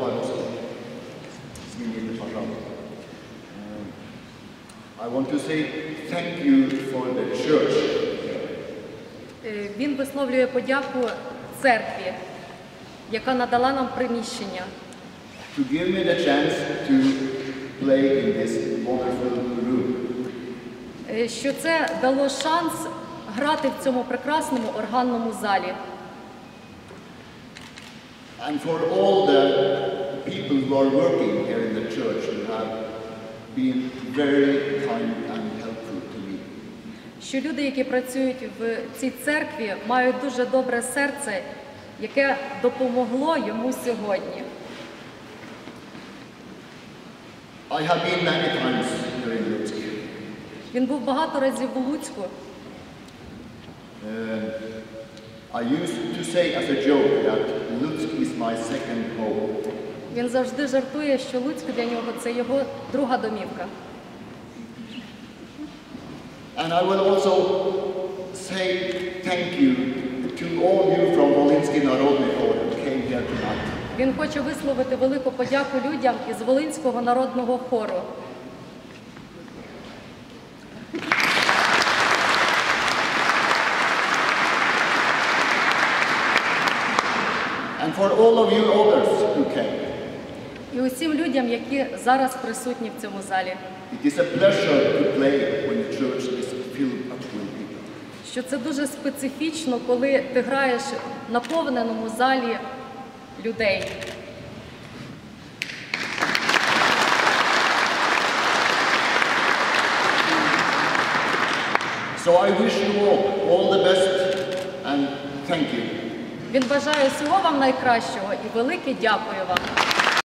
По-русски. Извините, пожалуйста. Uh, I want to say thank you for the church. Е, Він висловлює подяку церкві, яка надала нам приміщення, to give me the chance to play in this wonderful room. е, що це дало шанс грати в цьому прекрасному органному залі. And for all the people who are working here in the church who have been very kind and helpful to me. Що люди, які працюють в цій церкві, мають дуже добре серце, яке допомогло йому сьогодні. I have been many times here in Lutsk. Він був багато разів у Луцьку. Uh, I used to say as a joke that Він завжди жартує, що Луцьк для нього це його друга домівка. And I will also say thank you to all you from Волинський народний хор who came here tonight. Він хоче висловити велику подяку людям із Волинського народного хору. And for all of you others who came. І усім людям, які зараз присутні в цьому залі, It is a pleasure to play when the church is filled up with people. що це дуже специфічно, коли ти граєш в наповненому залі людей. So I wish you all all the best and thank you. Він бажає всього вам найкращого і велике дякую вам.